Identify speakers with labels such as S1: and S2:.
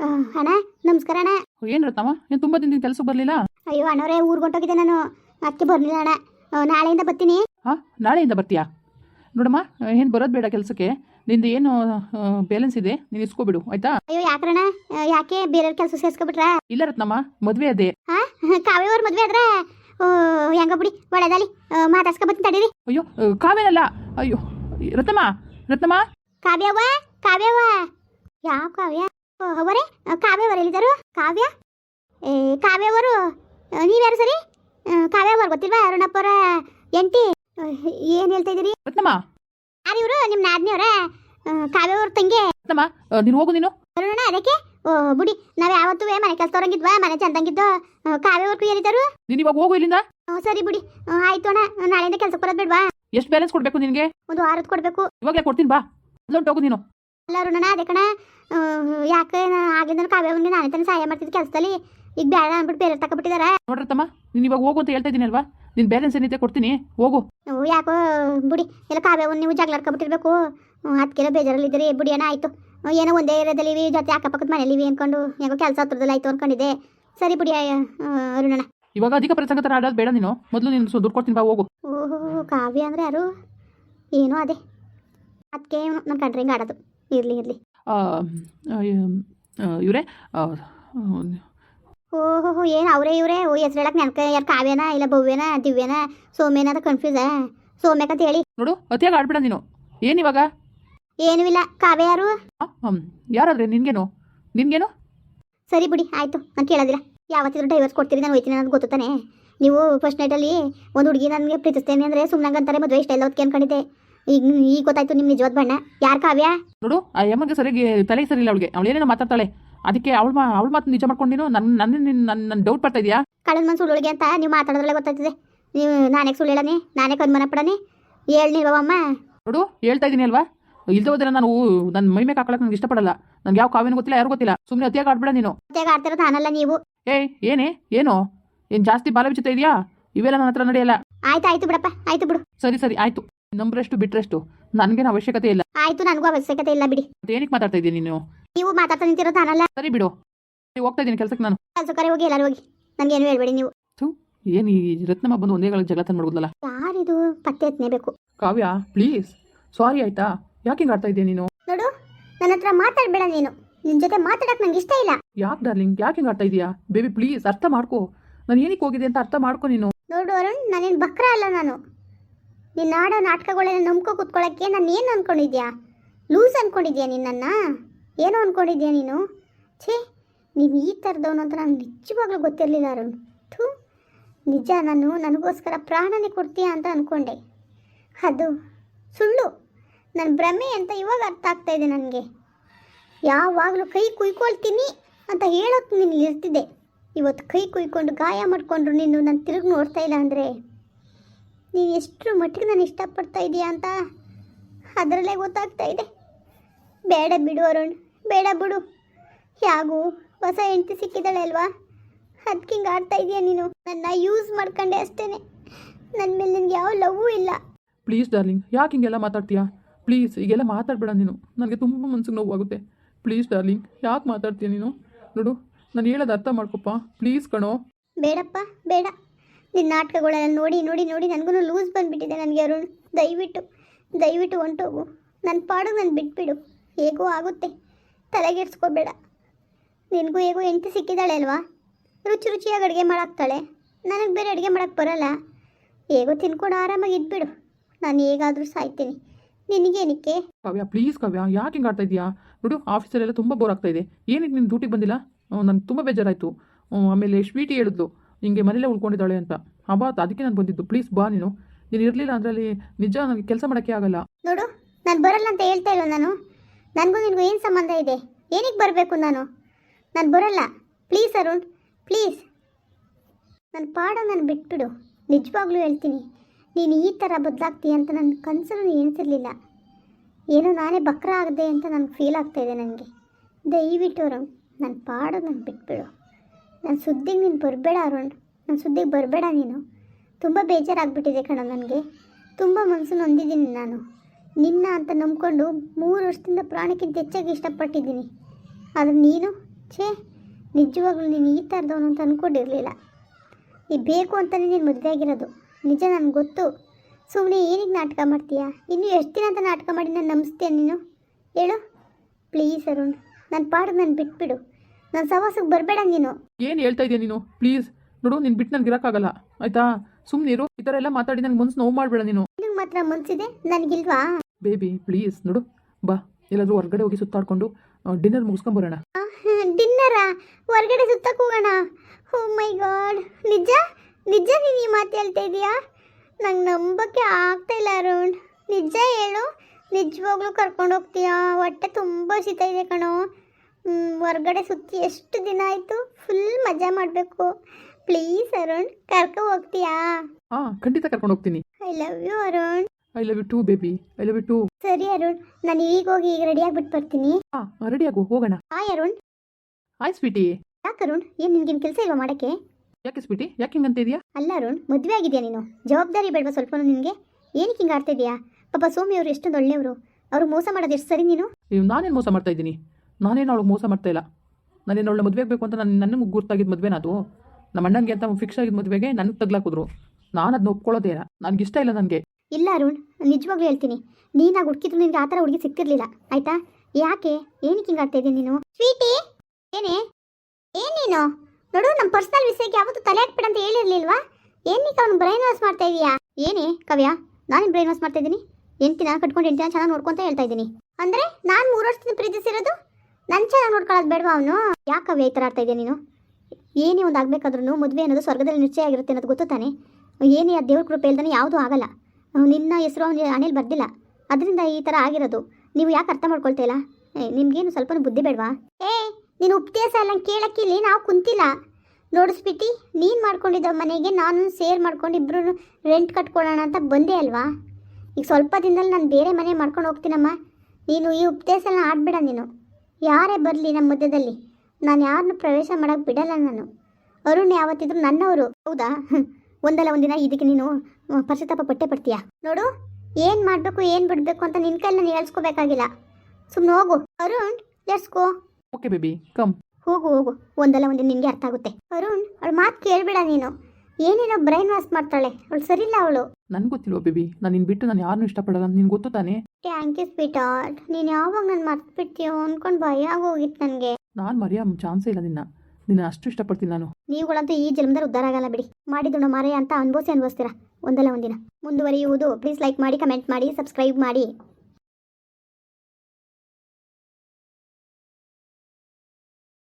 S1: ಅಣ್ಣ ನಮಸ್ಕಾರ ಅಣ್ಣ.
S2: ಏನು ರತ್ನಮ್ಮ ಏನು ತುಂಬ ದಿನ ಕೆಲಸ ಬರಲಿಲ್ಲ?
S1: ಅಯ್ಯೋ ಅಣ್ಣವ್ರೆ ಊರಿಗೆ ಹೊಂಟೋಗಿದ್ದೆ ನಾನು. ಅದಕ್ಕೆ ಬರಲಿಲ್ಲ ಅಣ್ಣ. ಆ, ನಾಳೆಯಿಂದ ಬರ್ತೀನಿ.
S2: ಹಾಂ ನಾಳೆಯಿಂದ ಬರ್ತೀಯಾ? ನೋಡಮ್ಮ ಏನು ಬರೋದು ಬೇಡ ಕೆಲಸಕ್ಕೆ. ನಿಂದು ಏನು ಬ್ಯಾಲೆನ್ಸ್ ಇದೆ? ನೀನು ಇಸ್ಕೊಬಿಡು ಆಯ್ತಾ?
S1: ಅಯ್ಯೋ ಯಾಕ್ರಣ್ಣ ಆ, ಯಾಕೆ ಬೇರೆ ಕೆಲಸ ಸೇರ್ಸ್ಕೊಬಿಟ್ರ?
S2: ಇಲ್ಲ ರತ್ನಮ್ಮ ಮದುವೆ ಅದೇ.
S1: ಹಾ ಕಾವ್ಯವ್ರ ಮದ್ವೆ ಆದ್ರೆ ಓ, ಹೆಂಗ ಬಿಡಿ ಒಳ್ಳೆದಲ್ಲಿ ಮಾತಾಡ್ಸ್ಕೊಬತ್ತೀನಿ ತಡೀರಿ.
S2: ಅಯ್ಯೋ ಆ, ಅಯ್ಯೋ ರತ್ನಮ್ಮ ರತ್ನಮ್ಮ?
S1: ಕಾವ್ಯವ್ವ ಕಾವ್ಯವ್ವ. ಯಾವ ಕಾವ್ಯ? ಅವರೇ? ಕಾವ್ಯವರು ಎಲ್ಲಿದ್ದಾರು ಕಾವ್ಯ? ಏ ಕಾವ್ಯವರು ನೀವ್ಯಾರು ಸರಿ? ಕಾವ್ಯವರು ಗೊತ್ತಿಲ್ವಾ? ಅರುಣಪ್ಪರ ಎಂಟಿ ಏನ್ ಹೇಳ್ತಾ ಇದೀರಿ
S2: ರತ್ನಮ್ಮ.
S1: ಯಾರು ಇವರು? ನಿಮ್ಮ ನಾದ್ನಿಯವ್ರ ಕಾವ್ಯವ್ರ ತಂಗಿ?
S2: ರತ್ನಮ್ಮ ನೀನು ಹೋಗು ನೀನು.
S1: ಅರುಣ ಅದಕ್ಕೆ? ಓ ಬುಡಿ ನಾವ್ ಯಾವತ್ತೂ ಮನೆ ಕೆಲಸ ತೊರಂಗಿದ್ವಾ? ಮನೆ ಚಂದಂಗಿದ್ದು? ಕಾವ್ಯವರ್ಗು ಎಲ್ಲಿದ್ದಾರು
S2: ನೀನು ಇವಾಗ ಹೋಗು ಇಲ್ಲಿಂದ.
S1: ಸರಿ ಬಿಡಿ. ಆಯ್ತು ಅಣ್ಣ. ನಾಳೆಯಿಂದ ಕೆಲಸಕ್ಕೆ ಬರೋದು ಬಿಡ್ವಾ?
S2: ಎಷ್ಟು ಬ್ಯಾಲೆನ್ಸ್ ಕೊಡ್ಬೇಕು ನಿನಗೆ?
S1: ಒಂದು ವಾರದ ಕೊಡ್ಬೇಕು.
S2: ಇವಾಗಲೇ ಕೊಡ್ತೀನಿ ಬಾ. ಅಲ್ಲೊಂಟು ಹೋಗು ನೀನು.
S1: ಅಲ್ಲ ನಾನು ಅದೇ ಕಣ ಯಾಕೆ ಆಗಿಂದ ಹೋಗಿ ನಾನೇ ತಾನೇ ಸಹಾಯ ಮಾಡ್ತಿದ್ದೆ ಕೆಲಸದಲ್ಲಿ? ಈಗ ಬೇಡ ಅಂದ್ಬಿಟ್ಟು ಬೇರೆ ತಗೊಬಿಟ್ಟಿದಾರ
S2: ನೋಡ್ರತ್ತಮ್ಮ ನೀನು ಇವಾಗ ಹೋಗು ಅಂತ ಹೇಳ್ತಾ ಇದ್ದೀನಿ ಅಲ್ವಾ? ನಿನ್ನ ಬ್ಯಾಲೆನ್ಸ್ ಏನೈತೆ ಕೊಡ್ತೀನಿ ಹೋಗು.
S1: ಯಾಕೋ ಬಿಡಿ ಎಲ್ಲ ಕಾವ್ಯವನ್ನು ನೀವು ಜಗಳಾಡ್ಕೊಬಿಟ್ಟಿರ್ಬೇಕು ಅದಕ್ಕೆಲ್ಲ ಬೇಜಾರಲ್ಲಿದ್ದೀರಿ ಬಿಡಿ ಏನೋ ಆಯ್ತು. ಏನೋ ಒಂದೇ ಏರಿಯಾದಲ್ಲಿ ಇವಿ, ಜೊತೆ ಅಕ್ಕಪಕ್ಕದ ಮನೇಲಿ ಇವಿ ಅನ್ಕೊಂಡು ಹೆಂಗೋ ಕೆಲಸ ಹತ್ರದಲ್ಲಿ ಆಯ್ತು ಅನ್ಕೊಂಡಿದ್ದೆ. ಸರಿ ಬಿಡಿ ಅರುಣಣ್ಣ.
S2: ಇವಾಗ ಅಧಿಕ ಪ್ರಸಂಗ ಆಡೋದು ಬೇಡ ನೀನು. ಮೊದಲು ನೀನು ದುಡ್ಡು ಕೊಡ್ತೀನಿ ಬಾ ಹೋಗು.
S1: ಓಹೋ ಕಾವ್ಯ ಅಂದ್ರೆ ಯಾರು? ಏನೋ ಅದೇ. ಅದಕ್ಕೆ ನನ್ನ ಕಂಡ್ರೆ ಹಿಂಗೆ ಆಡೋದು. ಇರಲಿ ಇರಲಿ.
S2: ಇವರೇ
S1: ಓಹೋ ಏನು ಅವರೇ ಇವರೇ? ಓ ಹೆಸರು ಹೇಳಕ್ಕೆ ನೆನಕ ಯಾರು ಕಾವ್ಯನ ಇಲ್ಲ ಭವ್ಯನ ದಿವ್ಯನ ಸೋಮ್ಯನ ಅಂತ ಕನ್ಫ್ಯೂಸ ಸೋಮ್ಯಕ ಅಂತ ಹೇಳಿ.
S2: ನೋಡು ಅತಿಯಾಗಿ ಆಡ್ಬಿಡ ನೀನು. ಏನು ಇವಾಗ?
S1: ಏನೂ ಇಲ್ಲ. ಕಾವ್ಯ ಯಾರು?
S2: ಯಾರಾದ್ರೆ ನಿನ್ಗೇನು? ನಿನ್ಗೇನು?
S1: ಸರಿ ಬಿಡಿ ಆಯಿತು. ನಾನು ಕೇಳೋದಿಲ್ಲ ಯಾವತ್ತಿದ್ರು ಡೈವರ್ಸ್ ಕೊಡ್ತೀರಿ ನಾನು ಹೋಯ್ತೀನಿ ಅನ್ನೋದು ಗೊತ್ತಾನೆ ನೀವು ಫಸ್ಟ್ ನೈಟಲ್ಲಿ ಒಂದು ಹುಡುಗಿ ನನಗೆ ಪ್ರೀತಿಸ್ತೇನೆ ಅಂದರೆ ಸುಮ್ಮನೆ ಅಂತಾರೆ ಮದುವೆ ಇಷ್ಟ ಎಲ್ಲ ಅದಕ್ಕೆ ಅನ್ಕೊಂಡಿದ್ದೆ ಈಗ ಈಗ ಗೊತ್ತಾಯ್ತು ನಿಮ್ಮ ನಿಜವಾದ ಬಣ್ಣ. ಯಾರು ಕಾವ್ಯ?
S2: ನೋಡು ಆ ಯಮ್ಮಗೆ ಸರಿಯಾಗಿ ತಲೆ ಸರಿ ಇಲ್ಲ ಅವಳಿಗೆ. ಅವಳು ಏನೇನೋ ಮಾತಾಡ್ತಾಳೆ. ಅದಕ್ಕೆ ಅವಳ ಮಾ ಅವಳ ಮಾತು ನಿಜ ಮಾಡ್ಕೊಂಡಿನ ನೀನು ನನ್ನ ನನ್ನ ನನ್ನ ನನ್ನ ಡೌಟ್ ಬರ್ತಾ ಇದೆಯಾ?
S1: ಕಳೆದ ಮನ್ಸು ಸುಳ್ಳುಳಿಗೆ ಅಂತ ನೀವು ಮಾತಾಡೋದ್ರಲ್ಲೇ ಗೊತ್ತಾಯ್ತದೆ ನೀವು ನಾನೇ ಸುಳ್ಳು ಹೇಳನೆ ನಾನೇ ಕನ್ಮನ ಪಡನೆ. ಹೇಳಿ ನೀವಮ್ಮ
S2: ನೋಡು ಹೇಳ್ತಾ ಇದ್ದೀನಿ ಅಲ್ವಾ? ಇಲ್ದ ಹೋದ್ರೆ ನಾನು ನನ್ನ ಮೈ ಮೇಲೆ ಹಾಕೊಳಕ್ ನನಗೆ ಇಷ್ಟಪಡಲ್ಲ. ನನಗೆ ಯಾವ ಕಾವ್ಯನ ಗೊತ್ತಿಲ್ಲ ಯಾರು ಗೊತ್ತಿಲ್ಲ. ಸುಮ್ಮನೆ ಅತಿಯಾಗಿ ಆಡ್ಬೇಡ ನೀನು.
S1: ಮತ್ತೆ ಆಡ್ತಿರೋ ನಾನಲ್ಲ ನೀವು.
S2: ಏಯ್ ಏನೇ? ಏನು? ಏನು ಜಾಸ್ತಿ ಬಾಲ ವಿಚಿತ್ರ ಇದೆಯಾ? ಇವೆಲ್ಲ ನನ್ನ ಹತ್ರ ನಡೆಯಲ್ಲ.
S1: ಆಯ್ತು ಆಯ್ತು ಬಿಡಪ್ಪ. ಆಯ್ತು ಬಿಡು.
S2: ಸರಿ ಸರಿ ಆಯಿತು. ನಂಬ್ರಷ್ಟು ಬಿಟ್ರಷ್ಟು ನನಗೇನು ಅವಶ್ಯಕತೆ ಇಲ್ಲ.
S1: ಆಯ್ತು ನನಗೂ ಅವಶ್ಯಕತೆ ಇಲ್ಲ ಬಿಡಿ.
S2: ಏನಕ್ಕೆ ಮಾತಾಡ್ತಾ ಇದ್ದೀನಿ ನೀನು?
S1: ನೀವು ಮಾತಾಡ್ತಾ ನಿಂತಿರೋದು ನಾನಲ್ಲ.
S2: ಸರಿ ಬಿಡು. ಸರಿ, ಹೋಗ್ತಾ ಇದ್ದೀನಿ ಕೆಲಸಕ್ಕೆ ನಾನು.
S1: ಕೆಲಸಕ್ಕೆ ಹೋಗಿ ಎಲ್ಲರೂ ಹೋಗಿ. ನನಗೇನು ಹೇಳ್ಬೇಡಿ ನೀವು.
S2: ಏನು ಈ ರತ್ನಮ್ಮ ಬಂದು ಒಂದೇ ಗಳ ಜಗಳ ತಂದು ಮಾಡ್ಬೋದಲ್ಲ?
S1: ಯಾರಿದು ಪತ್ತೆ ಹತ್ನೇಬೇಕು
S2: ಕಾವ್ಯ ಪ್ಲೀಸ್ ಸಾರಿ ಆಯ್ತಾ? ಯಾಕೆ ಹಿಂಗೆ ಆಡ್ತಾ ಇದೀಯ ನೀನು?
S1: ನೋಡು ನನ್ನ ಹತ್ರ ಮಾತಾಡ್ಬೇಡ ನೀನು. ನಿನ್ನ ಜೊತೆ ಮಾತಾಡಕ್ಕೆ ನಂಗೆ ಇಷ್ಟ ಇಲ್ಲ.
S2: ಯಾಕೆ ಡಾರ್ಲಿಂಗ್ ಯಾಕೆ ಹಿಂಗೆ ಆಡ್ತಾ ಇದೀಯಾ ಬೇಬಿ ಪ್ಲೀಸ್ ಅರ್ಥ ಮಾಡ್ಕೋ. ನಾನು ಏನಕ್ಕೆ ಹೋಗಿದೆ ಅಂತ ಅರ್ಥ ಮಾಡ್ಕೋ ನೀನು.
S1: ನೋಡು ಅರುಣ್ ನಾನೇನು ಬಕ್ರ ಅಲ್ಲ ನಾನು. ನಿನ್ನ ಆಡೋ ನಾಟಕಗಳೆಲ್ಲ ನಂಬ್ಕೊ ಕೂತ್ಕೊಳ್ಳೋಕ್ಕೆ ನಾನು ಏನು ಅಂದ್ಕೊಂಡಿದ್ಯಾ ಲೂಸ್ ಅಂದ್ಕೊಂಡಿದ್ಯಾ ನಿನ್ನನ್ನು? ಏನು ಅಂದ್ಕೊಂಡಿದ್ಯಾ ನೀನು? ಛೇ ನೀನು ಈ ಥರದವನು ಅಂತ ನಾನು ನಿಜವಾಗ್ಲೂ ಗೊತ್ತಿರಲಿಲ್ಲ ಅರುಣ್. ಥೂ, ನಿಜ ನಾನು ನನಗೋಸ್ಕರ ಪ್ರಾಣನೇ ಕೊಡ್ತೀಯಾ ಅಂತ ಅಂದ್ಕೊಂಡೆ ಅದು ಸುಳ್ಳು. ನನ್ನ ಭ್ರಮೆ ಅಂತ ಇವಾಗ ಅರ್ಥ ಆಗ್ತಾ ಇದೆ ನನಗೆ. ಯಾವಾಗಲೂ ಕೈ ಕುಯ್ಕೊಳ್ತೀನಿ ಅಂತ ಹೇಳೋಕ್ಕೆ ನೀನು ಇರ್ತಿದ್ದೆ ಇವತ್ತು ಕೈ ಕುಯ್ಕೊಂಡು ಗಾಯ ಮಾಡಿಕೊಂಡ್ರು ನೀನು ನಾನು ತಿರುಗಿ ನೋಡ್ತಾ ಇಲ್ಲ ಅಂದರೆ. ನೀನು ಎಷ್ಟರ ಮಟ್ಟಿಗೆ ನಾನು ಇಷ್ಟಪಡ್ತಾ ಇದೀಯಾ ಅಂತ? ಅದರಲ್ಲೇ ಗೊತ್ತಾಗ್ತಾ ಇದೆ. ಬೇಡ ಬಿಡು ಅರುಣ್ ಬೇಡ ಬಿಡು. ಹೇಗೂ ಹೊಸ ಹೆಂಡತಿ ಸಿಕ್ಕಿದ್ದಾಳೆ ಅಲ್ವಾ? ಅದಕ್ಕೆ ಹಿಂಗೆ ಆಡ್ತಾ ಇದೀಯ ನೀನು? ನನ್ನ ಯೂಸ್ ಮಾಡ್ಕೊಂಡೆ ಅಷ್ಟೇ ನನ್ನ ಮೇಲೆ ನಿನಗೆ ಯಾವ ಲವ್ವೂ ಇಲ್ಲ.
S2: ಪ್ಲೀಸ್ ಡಾರ್ಲಿಂಗ್ ಯಾಕೆ ಹಿಂಗೆಲ್ಲ ಮಾತಾಡ್ತೀಯಾ? ಪ್ಲೀಸ್ ಈಗೆಲ್ಲ ಮಾತಾಡಬೇಡ ನೀನು. ನನಗೆ ತುಂಬ ಮನ್ಸಿಗೆ ನೋವಾಗುತ್ತೆ. ಪ್ಲೀಸ್ ಡಾರ್ಲಿಂಗ್ ಯಾಕೆ ಮಾತಾಡ್ತೀಯ ನೀನು? ನೋಡು ನಾನು ಹೇಳೋದು ಅರ್ಥ ಮಾಡ್ಕೊಪ್ಪ. ಪ್ಲೀಸ್ ಕಣೋ.
S1: ಬೇಡಪ್ಪ ಬೇಡ. ನಿನ್ನ ನಾಟಕಗಳೆಲ್ಲ ನೋಡಿ ನೋಡಿ ನೋಡಿ ನನಗೂ ಲೂಸ್ ಬಂದುಬಿಟ್ಟಿದೆ ನನಗೆ ಅರುಣ್. ದಯವಿಟ್ಟು ದಯವಿಟ್ಟು ಹೊಂಟೋಗು. ನನ್ನ ಪಾಡು ನಾನು ಬಿಟ್ಬಿಡು. ಹೇಗೋ ಆಗುತ್ತೆ. ತಲೆಗೆಡ್ಸ್ಕೋಬೇಡ. ನಿನಗೂ ಹೇಗೋ ಹೆಂಡತಿ ಸಿಕ್ಕಿದ್ದಾಳೆ ಅಲ್ವಾ? ರುಚಿ ರುಚಿಯಾಗಿ ಅಡುಗೆ ಮಾಡಾಕ್ತಾಳೆ. ನನಗೆ ಬೇರೆ ಅಡುಗೆ ಮಾಡೋಕ್ಕೆ ಬರಲ್ಲ. ಹೇಗೋ ತಿನ್ಕೊಂಡು ಆರಾಮಾಗಿ ಇದ್ಬಿಡು. ನಾನು ಹೇಗಾದರೂ ಸಾಯ್ತೀನಿ. ನಿನಗೇನಕ್ಕೆ?
S2: ಕಾವ್ಯ ಪ್ಲೀಸ್ ಕಾವ್ಯ, ಯಾಕೆ ಹಿಂಗೆ ಆಡ್ತಾ ಇದೆಯಾ ನೋಡು, ಆಫೀಸಲ್ಲೆಲ್ಲ ತುಂಬ ಬೋರ್ ಆಗ್ತಾ ಇದೆ. ಏನಕ್ಕೆ ನಿನ್ನ ಡ್ಯೂಟಿಗೆ ಬಂದಿಲ್ಲ? ನನಗೆ ತುಂಬ ಬೇಜಾರಾಯಿತು. ಆಮೇಲೆ ಸ್ವೀಟಿ ಹೇಳಿದ್ಲು. ಹಿಂಗೆ ಮನೇಲೇ ಉಳ್ಕೊಂಡಿದ್ದಾಳೆ ಅಂತ. ಅಬಾತ್ ಅದಕ್ಕೆ ನಾನು ಬಂದಿದ್ದು. ಪ್ಲೀಸ್ ಬಾ ನೀನು. ನೀನು ಇರಲಿಲ್ಲ ಅದರಲ್ಲಿ ನಿಜ ನನಗೆ ಕೆಲಸ ಮಾಡೋಕ್ಕೆ ಆಗಲ್ಲ.
S1: ನೋಡು, ನಾನು ಬರಲ್ಲ ಅಂತ ಹೇಳ್ತಾ ಇಲ್ಲ ನಾನು? ನನಗೂ ನಿನಗೂ ಏನು ಸಂಬಂಧ ಇದೆ? ಏನಕ್ಕೆ ಬರಬೇಕು ನಾನು? ನಾನು ಬರಲ್ಲ. ಪ್ಲೀಸ್ ಅರುಣ್. ಪ್ಲೀಸ್ ನನ್ನ ಪಾಡ ನಾನು ಬಿಟ್ಬಿಡು. ನಿಜವಾಗ್ಲೂ ಹೇಳ್ತೀನಿ. ನೀನು ಈ ಥರ ಬದಲಾಗ್ತೀಯ ಅಂತ ನನ್ನ ಕನಸನ್ನು ಎಣಿಸಿರಲಿಲ್ಲ. ಏನೋ ನಾನೇ ಬಕ್ರ ಆಗದೆ ಅಂತ ನನಗೆ ಫೀಲ್ ಆಗ್ತಾಯಿದೆ ನನಗೆ ದಯವಿಟ್ಟು ಅರುಣ್ ನನ್ನ ಪಾಡು ನಾನು ಬಿಟ್ಬಿಡು. ನನ್ನ ಸುದ್ದಿಗೆ ನೀನು ಬರಬೇಡ ಅರುಣ್. ನನ್ನ ಸುದ್ದಿಗೆ ಬರಬೇಡ ನೀನು. ತುಂಬ ಬೇಜಾರಾಗ್ಬಿಟ್ಟಿದೆ ಕಣ ನನಗೆ. ತುಂಬ ಮನಸ್ಸು ನೊಂದಿದ್ದೀನಿ ನಾನು. ನಿನ್ನ ಅಂತ ನಂಬ್ಕೊಂಡು ಮೂರು ವರ್ಷದಿಂದ ಪ್ರಾಣಕ್ಕಿಂತ ಹೆಚ್ಚಾಗಿ ಇಷ್ಟಪಟ್ಟಿದ್ದೀನಿ. ಆದರೆ ನೀನು? ಛೇ, ನಿಜವಾಗ್ಲೂ ನೀನು ಈ ಥರದವನು ಅಂತ ಅಂದ್ಕೊಂಡಿರಲಿಲ್ಲ ಈ ಬೇಕು ಅಂತಲೇ ನೀನು ಮದುವೆ ಆಗಿರೋದು. ನಿಜ ನನಗೆ ಗೊತ್ತು. ಸುಮ್ಮನೆ ಏನಿಗೆ ನಾಟಕ ಮಾಡ್ತೀಯಾ? ಇನ್ನು ಎಷ್ಟು ದಿನ ಅಂತ ನಾಟಕ ಮಾಡಿ ನಾನು ನಂಬಿಸ್ತೀಯ ನೀನು? ಹೇಳು. ಪ್ಲೀಸ್ ಅರುಣ್. ನನ್ನ ಪಾಡು ನಾನು ಬಿಟ್ಬಿಡು. ನನ್ನ ಸವಾಸಕ್ಕೆ ಬರಬೇಡ ನೀನು.
S2: ಏನು ಹೇಳ್ತಾ ಇದೆಯಾ ನೀನು? ಪ್ಲೀಸ್. ನೋಡು ನೀನು ಬಿಟ್ಟು ನನಗೆ ಇರೋಕ್ಕಾಗಲ್ಲ ಆಯ್ತಾ? ಸುಮ್ಮನೆ ಇರು. ಈ ಥರ ಎಲ್ಲ ಮಾತಾಡಿ ನನಗೆ ಮನ್ಸು ನೋವು ಮಾಡಬೇಡ ನೀನು.
S1: ನಿನಗೆ ಮಾತ್ರ ಮನ್ಸಿದೆ? ನನಗಿಲ್ವಾ?
S2: Baby please. ನೋಡು ಬಾ. ಎಲ್ಲಾದರೂ ಹೊರಗಡೆ ಹೋಗಿ ಸುತ್ತಾಡ್ಕೊಂಡು ಡಿನ್ನರ್ ಮುಗಿಸ್ಕೊಂಬರೋಣ.
S1: ಡಿನ್ನರಾ? ಹೊರಗಡೆ ಸುತ್ತಕ್ಕೆ ಹೋಗೋಣ? Oh my god. ನಿಜ? ನಿಜ ನೀನು ಈ ಮಾತು ಹೇಳ್ತಾ ಇದೀಯಾ? ನಂಗೆ ನಂಬಕ್ಕೆ ಆಗ್ತಾ ಇಲ್ಲ ಅರುಣ್. ನಿಜ ಹೇಳು. ನಿಜವಾಗ್ಲೂ ಕರ್ಕೊಂಡು ಹೋಗ್ತೀಯಾ? ಹೊಟ್ಟೆ ತುಂಬ ಶೀತ ಇದೆ ಕಣೋ. ಹೊರ್ಗಡೆ ಸುತ್ತಿ ಎಷ್ಟು ದಿನ ಆಯ್ತು? ಫುಲ್ ಮಜಾ ಮಾಡಬೇಕು. ಪ್ಲೀಸ್ ಅರುಣ್ ಕರ್ಕೊ ಹೋಗ್ತೀಯಾ?
S2: ಹಾ ಖಂಡಿತ ಕರ್ಕೊಂಡು ಹೋಗ್ತೀನಿ.
S1: I love you Arun.
S2: I love you too baby I love you too
S1: ಸರಿ ಅರುಣ್. ನಾನು ಈಗ ಹೋಗಿ ಈಗ ರೆಡಿ ಆಗ್ಬಿಟ್ಟು ಬರ್ತೀನಿ.
S2: ರೆಡಿ ಆಗು ಹೋಗೋಣ.
S1: ಹಾಯ್ ಅರುಣ್.
S2: ಹಾಯ್ ಸ್ವೀಟಿ
S1: ಯಾಕೆ ಅರುಣ್? ಏನು ನಿನ್ಗೇನು ಕೆಲಸ ಇಲ್ವಾ ಮಾಡಕ್ಕೆ?
S2: ಯಾಕೆ ಸ್ವೀಟಿ ಯಾಕೆ ಹಿಂಗಂತ ಇದೆಯಾ
S1: ಅಲ್ಲ ಅರುಣ್ ಮದುವೆ ಆಗಿದೆಯಾ ನೀನು? ಜವಾಬ್ದಾರಿ ಬೇಡವಾ ಸ್ವಲ್ಪ ನಿನಗೆ? ಏನಕ್ಕೆ ಹಿಂಗೆ ಆಡ್ತಿದ್ಯಾ? ಪಾಪ ಸೋಮಿ ಅವರು ಎಷ್ಟೊಂದು ಒಳ್ಳೆಯವರು. ಅವರು ಮೋಸ ಮಾಡೋದು ಎಷ್ಟು ಸರಿ ನೀನು?
S2: ನಾನೇನು ಮೋಸ ಮಾಡ್ತಾ ಇದ್ದೀನಿ? ನಾನೇನು ಅವಳಿಗೆ ಮೋಸ ಮಾಡ್ತಾ ಇಲ್ಲ. ನಾನೇನು ಅವಳ ಮದುವೆ ಬೇಕು ಅಂತ ನಾನು ನನಗೆ ಗುರ್ತಾಗಿದ್ದು ಮದುವೆನ ಅದು? ನಮ್ಮ ಅಣ್ಣನಿಗೆ ಅಂತ ಫಿಕ್ಸ್ ಆಗಿದ್ದ ಮದುವೆಗೆ ನನಗೆ ತಗ್ಲಾಕಿದ್ರು. ನಾನು ಅದನ್ನ ಒಪ್ಕೊಳ್ಳೋದೇ ಇಲ್ಲ. ನನಗೆ ಇಷ್ಟ ಇಲ್ಲ ನನಗೆ.
S1: ಇಲ್ಲ ಅರುಣ್, ನಿಜವಾಗ್ಲೂ ಹೇಳ್ತೀನಿ. ನೀನಾಗಿ ಹುಡುಕಿದ್ರು ನಿನಗೆ ಆ ಥರ ಹುಡುಗಿ ಸಿಕ್ತಿರ್ಲಿಲ್ಲ. ಆಯ್ತಾ? ಯಾಕೆ? ಏನಕ್ಕೆ ಹಿಂಗೆ ಆಗ್ತಾ ನೀನು? ಸ್ವೀಟಿ! ಏನೇ? ಏನೇನು ನೀನು? ನೋಡು ನಮ್ಮ ಪರ್ಸನಲ್ ವಿಷಯಕ್ಕೆ ಯಾವತ್ತೂ ತಲೆ ಹಾಕ್ಬಿಡ ಅಂತ ಹೇಳಿರ್ಲಿಲ್ವಾ? ಏನಕ್ಕೆ ಅವ್ನು ಬ್ರೈನ್ ವಾಶ್ ಮಾಡ್ತಾ ಇದೀಯಾ? ಏನೇ, ಕವ್ಯ? ನಾನು ಬ್ರೈನ್ ವಾಶ್ ಮಾಡ್ತಾ ಇದ್ದೀನಿ ಎಂಟಿನ ಕಟ್ಕೊಂಡು ಎಂಟಿನ ಚೆನ್ನಾಗಿ ನೋಡ್ಕೊಂತ ಹೇಳ್ತಾ ಇದ್ದೀನಿ ಅಂದರೆ ನಾನು ಮೂರು ವರ್ಷದಿಂದ ಪ್ರೀತಿಸಿರೋದು ನನ್ನ ಚೆನ್ನಾಗಿ ನೋಡ್ಕೊಳ್ಳೋದು ಬೇಡವಾ ಅವನು? ಯಾಕೆ ಈ ಥರ ಆಡ್ತಾ ಇದೆಯಾ ನೀನು? ಏನೇ ಒಂದು ಆಗಬೇಕಾದ್ರೂ ಮದುವೆ ಅನ್ನೋದು ಸ್ವರ್ಗದಲ್ಲಿ ನಿಶ್ಚಯ ಆಗಿರುತ್ತೆ ಅನ್ನೋದು ಗೊತ್ತು ತಾನೆ? ಏನೇ ಆ ದೇವ್ರ ಕೃಪೆ ಇಲ್ದಾನೆ ಯಾವುದೂ ಆಗಲ್ಲ. ಅವ್ನು ನಿನ್ನ ಹೆಸರು ಅವನಿಗೆ ಅನೇಲಿ ಬರ್ದಿಲ್ಲ. ಅದರಿಂದ ಈ ಥರ ಆಗಿರೋದು. ನೀವು ಯಾಕೆ ಅರ್ಥ ಮಾಡ್ಕೊಳ್ತಾ ಇಲ್ಲ? ನಿಮ್ಗೇನು ಸ್ವಲ್ಪ ಬುದ್ಧಿ ಬೇಡವಾ? ಏ, ನೀನು ಉಪದೇಶ ಎಲ್ಲ ಕೇಳಕ್ಕಿಲ್ಲಿ ನಾವು ಕುಂತಿಲ್ಲ. ನೋಡಿಸ್ಬಿಟ್ಟು ನೀನು ಮಾಡ್ಕೊಂಡಿದ್ದ ಮನೆಗೆ ನಾನು ಸೇರ್ ಮಾಡ್ಕೊಂಡು ಇಬ್ಬರು ರೆಂಟ್ ಕಟ್ಕೊಳ್ಳೋಣ ಅಂತ ಬಂದೆ ಅಲ್ವಾ? ಈಗ ಸ್ವಲ್ಪ ದಿನದಲ್ಲಿ ನಾನು ಬೇರೆ ಮನೆ ಮಾಡ್ಕೊಂಡು ಹೋಗ್ತೀನಮ್ಮ. ನೀನು ಈ ಉಪದೇಶ ಎಲ್ಲ ಆಡಬೇಡ ನೀನು. ಯಾರೇ ಬರಲಿ ನಮ್ಮ ಮಧ್ಯದಲ್ಲಿ. ನಾನು ಯಾರನ್ನು ಪ್ರವೇಶ ಮಾಡೋಕ್ಕೆ ಬಿಡಲ್ಲ ನಾನು. ಅರುಣ್ ಯಾವತ್ತಿದ್ರು ನನ್ನವರು. ಹೌದಾ. ಒಂದಲ್ಲ ಒಂದಿನ ಇದಕ್ಕೆ ನೀನು ಪಶ್ಚಾತ್ತಾಪ ಪಟ್ಟೆ ಪಡ್ತೀಯಾ? ನೋಡು ಏನು ಮಾಡಬೇಕು ಏನು ಬಿಡಬೇಕು ಅಂತ ನಿನ್ನ ಕೈಲಿ ನಾನು ಹೇಳ್ಸ್ಕೋಬೇಕಾಗಿಲ್ಲ. ಸುಮ್ಮನೆ ಹೋಗು. Arun let's go
S2: okay baby come
S1: ಹೋಗು ಹೋಗು. ಒಂದಲ್ಲ ಒಂದಿನ ನಿನಗೆ ಅರ್ಥ ಆಗುತ್ತೆ. ಅರುಣ್ ಅವಳ ಮಾತು ಕೇಳಬೇಡ ನೀನು. ಏನೇನೋ ಬ್ರೈನ್ ವಾಶ್ ಮಾಡ್ತಾಳೆ. ಅವಳು ಸರಿಯಿಲ್ಲ ಅವಳು.
S2: ನನಗೆ ಗೊತ್ತಿಲ್ವ ಬೇಬಿ ನಾನು ನಿನ್ನ ಬಿಟ್ಟು ನಾನು ಯಾರನ್ನೂ ಇಷ್ಟಪಡಲ್ಲ. ನಿನ್ಗೆ ಗೊತ್ತು ತಾನೇ?
S1: ಥ್ಯಾಂಕ್ ಯು ಸ್ವೀಟ್ ಆರ್ಟ್ ನೀನು ಯಾವಾಗ ನಾನು ಮರ್ತ್ಬಿಡ್ತೀಯೋ ಅಂದ್ಕೊಂಡು ಭಯ ಆಗೋಗಿತ್ತು ನನಗೆ.
S2: ನಾನು ಮರೆಯೋ ಚಾನ್ಸೇ ಇಲ್ಲ ನಿನ್ನ. ನಿನ್ನ ಅಷ್ಟು ಇಷ್ಟಪಡ್ತೀನಿ ನಾನು.
S1: ನೀವುಗಳಂತೂ ಈ ಜನ್ಮದಲ್ಲಿ ಉದ್ಧಾರ ಆಗಲ್ಲ ಬಿಡಿ. ಮಾಡಿದ್ದು ಮರೆಯ ಅಂತ ಅನುಭವಿಸಿ ಅನುಭವಿಸ್ತೀರಾ? ಒಂದಲ್ಲ ಒಂದಿನ. ಮುಂದುವರಿಯುವುದು ಪ್ಲೀಸ್ ಲೈಕ್ ಮಾಡಿ ಕಮೆಂಟ್ ಮಾಡಿ ಸಬ್ಸ್ಕ್ರೈಬ್ ಮಾಡಿ.